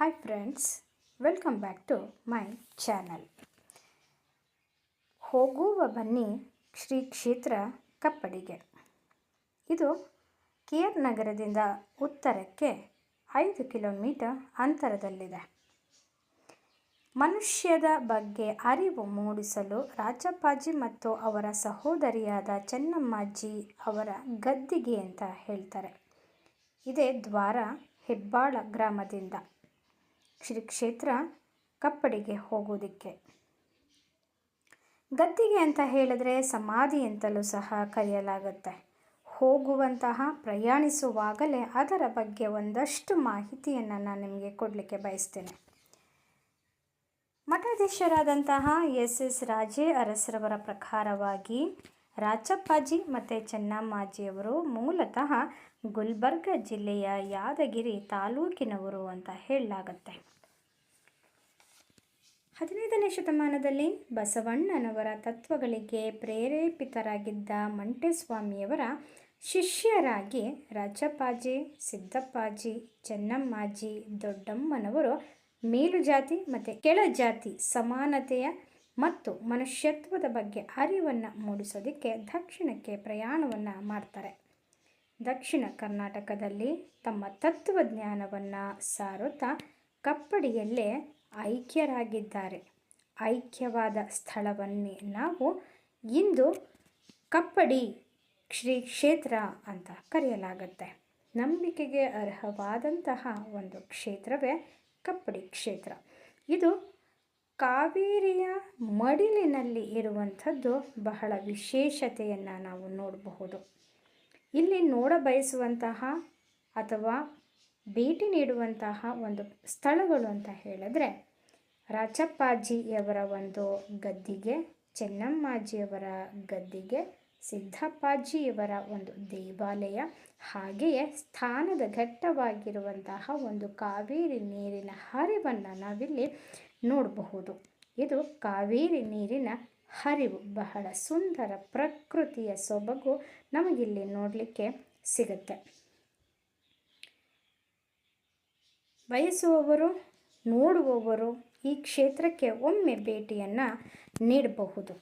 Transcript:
Hi friends welcome back to my channel ಹೋಗುವ ಬನ್ನಿ ಶ್ರೀ ಕ್ಷೇತ್ರ ಕಪ್ಪಡಿಗೆ. ಇದು ಕೇರ್ ನಗರದಿಂದ ಉತ್ತರಕ್ಕೆ ಐದು ಕಿಲೋಮೀಟರ್ ಅಂತರದಲ್ಲಿದೆ. ಮನುಷ್ಯದ ಬಗ್ಗೆ ಅರಿವು ಮೂಡಿಸಲು ರಾಜಪ್ಪಾಜಿ ಮತ್ತು ಅವರ ಸಹೋದರಿಯಾದ ಚೆನ್ನಮ್ಮಾಜಿ ಅವರ ಗದ್ದಿಗೆ ಅಂತ ಹೇಳ್ತಾರೆ. ಇದೇ ದ್ವಾರ ಹೆಬ್ಬಾಳ ಗ್ರಾಮದಿಂದ. ಶ್ರೀ ಕ್ಷೇತ್ರ ಕಪ್ಪಡಿಗೆ ಹೋಗುವುದಕ್ಕೆ. ಗದ್ದಿಗೆ ಅಂತ ಹೇಳಿದ್ರೆ ಸಮಾಧಿ ಅಂತಲೂ ಸಹ ಕರೆಯಲಾಗುತ್ತೆ. ಹೋಗುವಂತಹ, ಪ್ರಯಾಣಿಸುವಾಗಲೇ ಅದರ ಬಗ್ಗೆ ಒಂದಷ್ಟು ಮಾಹಿತಿಯನ್ನು ನಾನು ನಿಮಗೆ ಕೊಡಲಿಕ್ಕೆ ಬಯಸ್ತೇನೆ. ಮಠಾಧೀಶರಾದಂತಹ ಎಸ್ ಎಸ್ ರಾಜೇ ಅರಸರವರ ಪ್ರಕಾರವಾಗಿ ರಾಚಪ್ಪಾಜಿ ಮತ್ತು ಚೆನ್ನಮ್ಮಾಜಿಯವರು ಮೂಲತಃ ಗುಲ್ಬರ್ಗ ಜಿಲ್ಲೆಯ ಯಾದಗಿರಿ ತಾಲೂಕಿನವರು ಅಂತ ಹೇಳಲಾಗತ್ತೆ. ಹದಿನೈದನೇ ಶತಮಾನದಲ್ಲಿ ಬಸವಣ್ಣನವರ ತತ್ವಗಳಿಗೆ ಪ್ರೇರೇಪಿತರಾಗಿದ್ದ ಮಂಟೆಸ್ವಾಮಿಯವರ ಶಿಷ್ಯರಾಗಿ ರಾಜಪ್ಪಾಜಿ, ಸಿದ್ದಪ್ಪಾಜಿ, ಚೆನ್ನಮ್ಮಾಜಿ, ದೊಡ್ಡಮ್ಮನವರು ಮೇಲುಜಾತಿ ಮತ್ತು ಕೆಳಜಾತಿ ಸಮಾನತೆಯ ಮತ್ತು ಮನುಷ್ಯತ್ವದ ಬಗ್ಗೆ ಅರಿವನ್ನು ಮೂಡಿಸೋದಕ್ಕೆ ದಕ್ಷಿಣಕ್ಕೆ ಪ್ರಯಾಣವನ್ನು ಮಾಡ್ತಾರೆ. ದಕ್ಷಿಣ ಕರ್ನಾಟಕದಲ್ಲಿ ತಮ್ಮ ತತ್ವಜ್ಞಾನವನ್ನು ಸಾರುತ್ತಾ ಕಪ್ಪಡಿಯಲ್ಲೇ ಐಕ್ಯರಾಗಿದ್ದಾರೆ. ಐಕ್ಯವಾದ ಸ್ಥಳವನ್ನೇ ನಾವು ಇಂದು ಕಪ್ಪಡಿ ಶ್ರೀ ಕ್ಷೇತ್ರ ಅಂತ ಕರೆಯಲಾಗುತ್ತೆ. ನಂಬಿಕೆಗೆ ಅರ್ಹವಾದಂತಹ ಒಂದು ಕ್ಷೇತ್ರವೇ ಕಪ್ಪಡಿ ಕ್ಷೇತ್ರ. ಇದು ಕಾವೇರಿಯ ಮಡಿಲಿನಲ್ಲಿ ಇರುವಂಥದ್ದು ಬಹಳ ವಿಶೇಷತೆಯನ್ನು ನಾವು ನೋಡಬಹುದು. ಇಲ್ಲಿ ನೋಡ ಬಯಸುವಂತಹ ಅಥವಾ ಭೇಟಿ ನೀಡುವಂತಹ ಒಂದು ಸ್ಥಳಗಳು ಅಂತ ಹೇಳಿದ್ರೆ ರಾಚಪ್ಪಾಜಿಯವರ ಒಂದು ಗದ್ದಿಗೆ, ಚೆನ್ನಮ್ಮಾಜಿಯವರ ಗದ್ದಿಗೆ, ಸಿದ್ದಪ್ಪಾಜಿಯವರ ಒಂದು ದೇವಾಲಯ, ಹಾಗೆಯೇ ಸ್ಥಾನದ ಘಟ್ಟವಾಗಿರುವಂತಹ ಒಂದು ಕಾವೇರಿ ನೀರಿನ ಹರಿವನ್ನು ನಾವಿಲ್ಲಿ ನೋಡಬಹುದು. ಇದು ಕಾವೇರಿ ನೀರಿನ ಹರಿವು ಬಹಳ ಸುಂದರ ಪ್ರಕೃತಿಯ ಸೊಬಗು ನಮಗಿಲ್ಲಿ ನೋಡಲಿಕ್ಕೆ ಸಿಗುತ್ತೆ. ಬಯಸುವವರು, ನೋಡುವವರು ಈ ಕ್ಷೇತ್ರಕ್ಕೆ ಒಮ್ಮೆ ಭೇಟಿಯನ್ನು ನೀಡಬಹುದು.